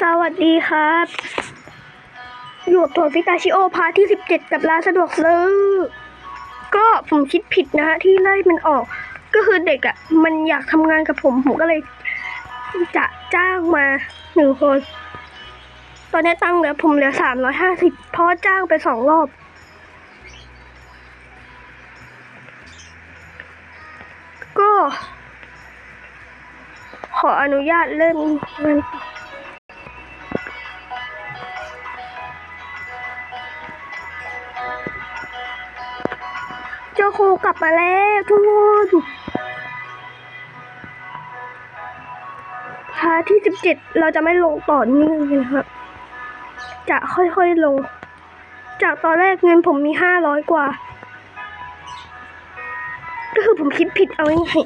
สวัสดีครับ อยู่กับตัวพิกาชิโอพาร์ทที่ 17 กับร้านสะดวกซื้อ ก็ผมคิดผิดนะฮะที่ไล่มันออก ก็คือเด็กอะ่ะ มันอยากทำงานกับผม ผมก็เลยจะจ้างมาหนึ่งคน ตอนนี้ตั้งเหลือผมเหลือ 350 เพราะจ้างไปสองรอบ ก็ ขออนุญาตเริ่มงานต่อ มาแล้วทุกคนพาที่สิบเจ็ดเราจะไม่ลงต่อเนื่องนะครับ จะค่อยๆลง จากตอนแรกเงินผมมีห้าร้อยกว่า ก็คือผมคิดผิดเอาง่าย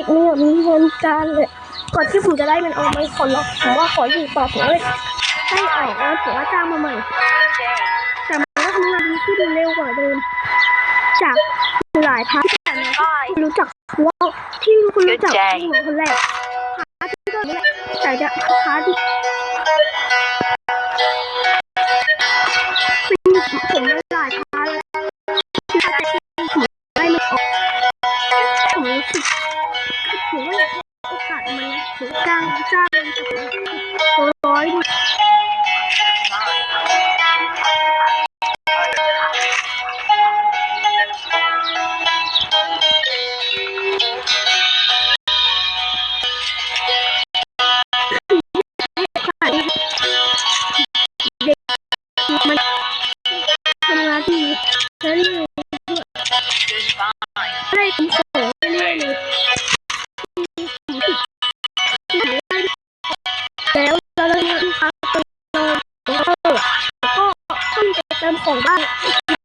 ็กนี่มีเงินการเลยก่อนที่ผมจะได้มันออกมาคนหรอกผมว่าขออยู่ต่อผมเลยให้ออกแล้วผมว่าจ้างมาใหม่แต่มันก็ทำงานดีขึ้นเร็วกว่าเดิม จากหลายพาร์ทที่แต่เนี่ยที่รู้จักว่าที่คุณรู้จักที่หนูคนแรก 走吧。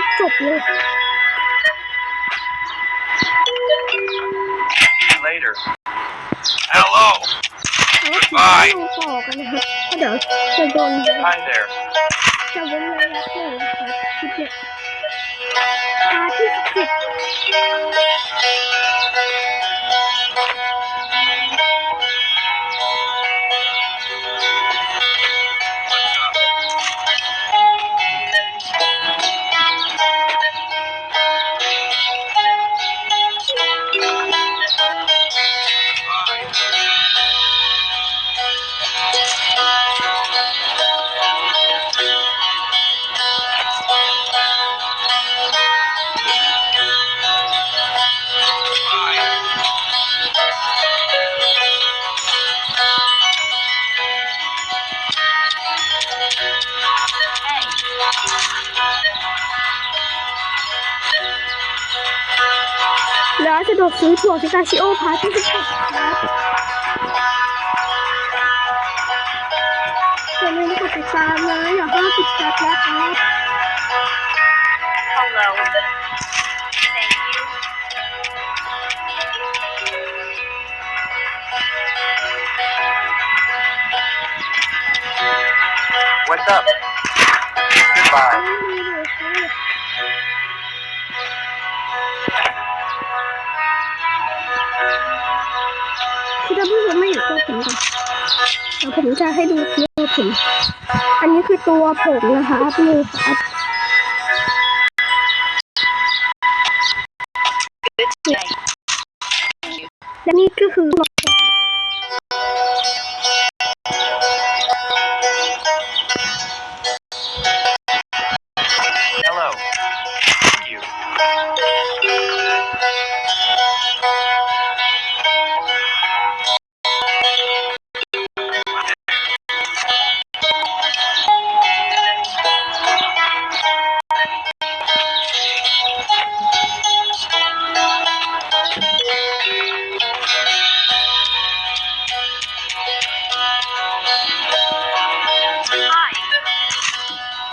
จะเอาให้จบเลย See you later. Hello. เอาคลิปนี้ลงต่อกันนะครับเพราะเดี๋ยวจะโดน Hi there. จะเว้นระยะหนึ่งนะครับคลิปเนี่ย ร้านสะดวกซื้อถั่วพิซาชิโอพาร์ทที่สิบเจ็ดครับอย่าลืมกดติดตามนะอย่าห้ามติดตามนะครับ Hello. Thank you. What's up? จะให้ดูตัวผม อันนี้คือตัวผมนะคะนี่ครับและนี่ก็คือ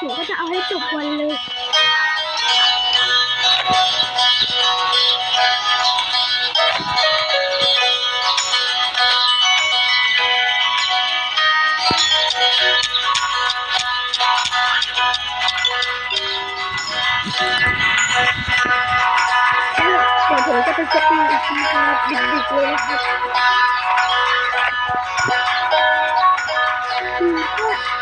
ผมก็จะเอาให้จบวันเลยเดี๋ยวผมจะไปสปีดอีกทีครับดึกๆเลยนะครับ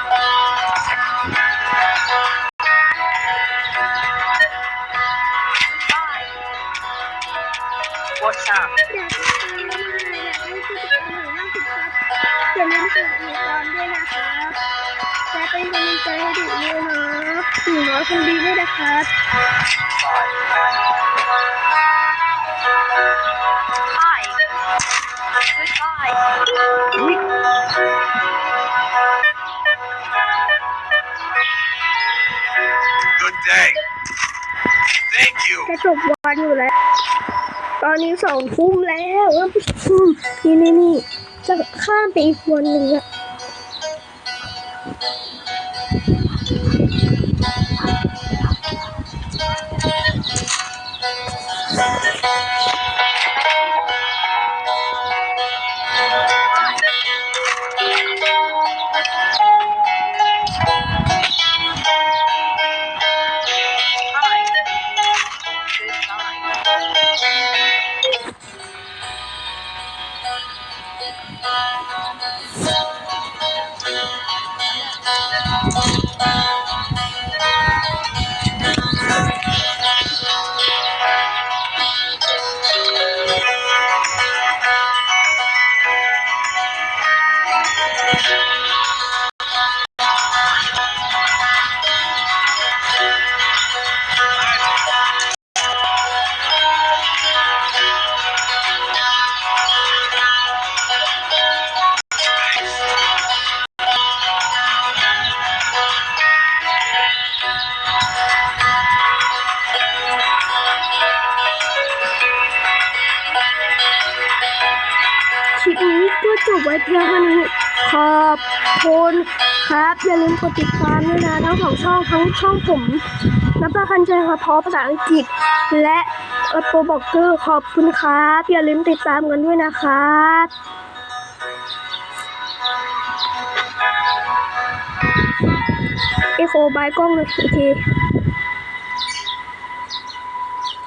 ใจให้ดูด้วยนะหนูน้อยคนดีด้วยนะครับ Hi. Goodbye. Good day. Thank you. จะจบวันอยู่แล้ว ตอนนี้สองทุ่มแล้วท่านผู้ชมนี่นี่นี่จะข้ามไปอีกวันหนึ่งอะ อย่าลืมกดติดตามด้วยนะทั้งสองช่องทั้งช่องผมนับประคันใจค่ะพอภาษาอังกฤษ และโปรบอกเกอร์ขอบคุณครับ อย่าลืมติดตามกันด้วยนะครับเอโคบายกล้องเลยอีกที